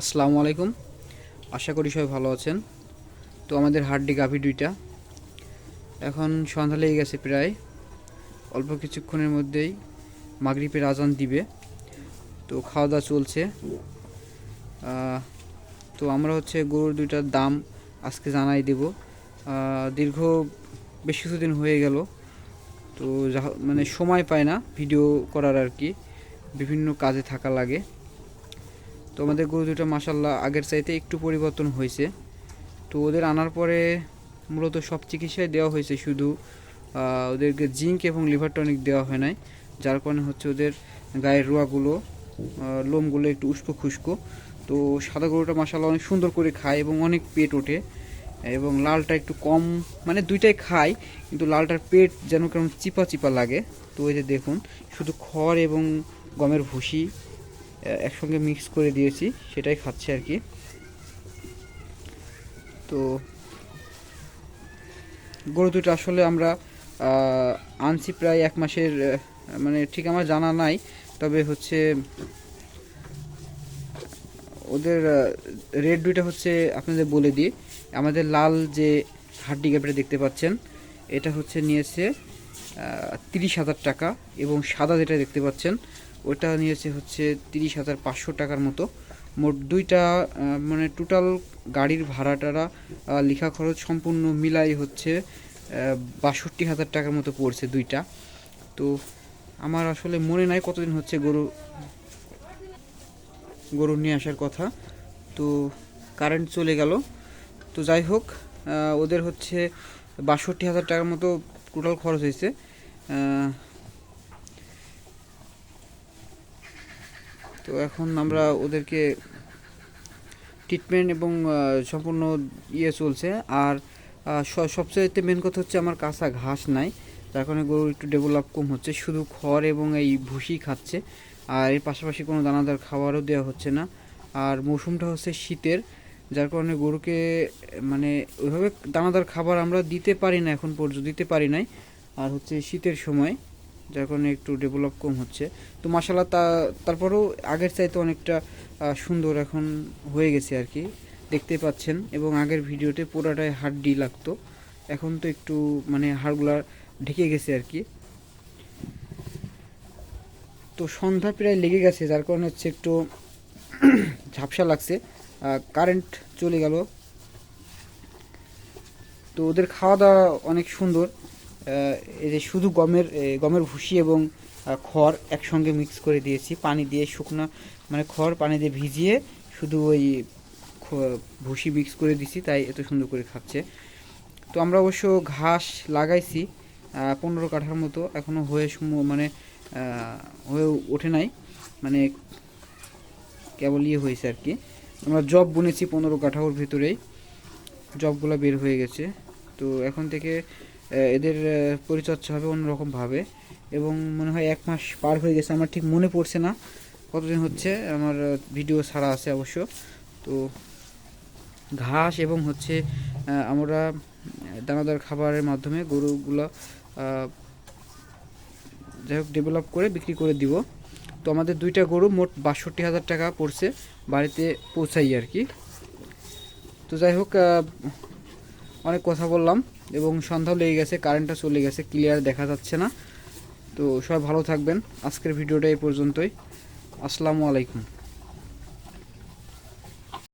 আসসালামু আলাইকুম। আশা করি সবাই ভালো আছেন। তো আমাদের হাড্ডি গাভি দুইটা। এখন সন্ধ্যা লেগে গেছে প্রায়। অল্প কিছুক্ষণের মধ্যেই মাগরিপের আজান দিবে। তো খাওয়া দাওয়া চলছে তো আমরা হচ্ছে গরুর দুইটার দাম আজকে জানাই দেব। দীর্ঘ বেশ কিছুদিন হয়ে গেল। তো মানে সময় পায় না ভিডিও করার আর কি। বিভিন্ন কাজে থাকা লাগে। তো আমাদের গরু দুটো মাসাল্লাহ আগের চাইতে একটু পরিবর্তন হয়েছে। তো ওদের আনার পরে মূলত সব চিকিৎসায় দেওয়া হয়েছে, শুধু ওদেরকে জিঙ্ক এবং লিভার টনিক দেওয়া হয় নাই, যার কারণে হচ্ছে ওদের গায়ের রোয়াগুলো লোমগুলো একটু উস্কো খুস্কো তো সাদা গরুটা মাসাল্লাহ অনেক সুন্দর করে খায় এবং অনেক পেট ওঠে এবং লালটা একটু কম মানে দুইটাই খায়, কিন্তু লালটার পেট যেন কেমন চিপা চিপা লাগে। তো ওই যে দেখুন, শুধু খড় এবং গমের ভুসি একসঙ্গে মিক্স করে দিয়েছি, সেটাই খাচ্ছে আর কি। তো গরু দুটো আসলে আমরা আনছি প্রায় এক মাসের মানে ঠিক আমার জানা নাই, তবে হচ্ছে ওদের রেড দুইটা হচ্ছে আপনাদের বলে দিই। আমাদের লাল যে হাড্ডি গাভীটা দেখতে পাচ্ছেন, এটা হচ্ছে নিয়েছে তিরিশ হাজার টাকা এবং সাদা যেটা দেখতে পাচ্ছেন ওটা নিয়েছে হচ্ছে তিরিশ হাজার পাঁচশো টাকার মতো। মোট দুইটা মানে টোটাল গাড়ির ভাড়া টাড়া লেখা খরচ সম্পূর্ণ মিলাই হচ্ছে বাষট্টি হাজার টাকার মতো পড়ছে দুইটা। তো আমার আসলে মনে নাই কতদিন হচ্ছে গরু গরু নিয়ে আসার কথা। তো কারেন্ট চলে গেল। তো যাই হোক ওদের হচ্ছে বাষট্টি হাজার টাকার মতো টোটাল খরচ হয়েছে। তো এখন আমরা ওদেরকে ট্রিটমেন্ট এবং সম্পূর্ণ ইয়ে চলছে। আর আহ, স- মেন কথা হচ্ছে আমার কাঁচা ঘাস নাই। যার কারণে গরু একটু ডেভেলপ কম হচ্ছে। শুধু খড় এবং এই ভুসি খাচ্ছে। আর এর পাশাপাশি কোনো দানাদার খাবারও দেওয়া হচ্ছে না। আর মৌসুমটা হচ্ছে শীতের। যার কারণে গরুকে মানে ওইভাবে দানাদার খাবার আমরা দিতে পারি না এখন পর্যন্ত দিতে পারি নাই। আর হচ্ছে শীতের সময়। যার কারণে একটু ডেভেলপ কম হচ্ছে। তো মাসাল্লাহ তা, তারপরেও আগের চাইতে অনেকটা সুন্দর এখন হয়ে গেছে আর কি। দেখতে পাচ্ছেন এবং আগের ভিডিওতে পুরাটাই হাড্ডি লাগতো। এখন তো একটু মানে হাড়গুলা ঢেকে গেছে আর কি। তো সন্ধ্যা প্রায় লেগে গেছে, যার কারণে হচ্ছে একটু ঝাপসা লাগছে। কারেন্ট চলে গেল। তো ওদের খাওয়া দাওয়া অনেক সুন্দর। এই যে শুধু গমের গমের ভুসি এবং খড় একসঙ্গে মিক্স করে দিয়েছি। পানি দিয়ে শুকনো মানে খড় পানি দিয়ে ভিজিয়ে শুধু ওই ভুসি মিক্স করে দিছি, তাই এত সুন্দর করে খাচ্ছে। তো আমরা অবশ্য ঘাস লাগাইছি পনেরো কাঠার মতো এখনও হয়ে মানে হয়ে ওঠে নাই। মানে কেবল ইয়ে হয়েছে আর কি। আমরা জব বুনেছি পনেরো কাঠাওর ভিতরেই। জবগুলো বের হয়ে গেছে। তো এখন থেকে এদের পরিচর্যা হবে অন্যরকমভাবে এবং মনে হয় এক মাস পার হয়ে গেছে, আমার ঠিক মনে পড়ছে না কতদিন হচ্ছে, আমার ভিডিও ছাড়া আছে অবশ্য। তো ঘাস এবং হচ্ছে আমরা দানাদার খাবারের মাধ্যমে গরুগুলো যাই হোক ডেভেলপ করে বিক্রি করে দিব। তো আমাদের দুইটা গরু মোট বাষট্টি হাজার টাকা পড়ছে বাড়িতে পৌঁছাই আর কি। তো যাই হোক অনেক কথা বললাম এবং সন্ধ্যাও লেগে গেছে কারেন্টটা চলে গেছে ক্লিয়ার দেখা যাচ্ছে না। তো সবাই ভালো থাকবেন। আজকের ভিডিওটা এই পর্যন্তই। আসসালামু আলাইকুম।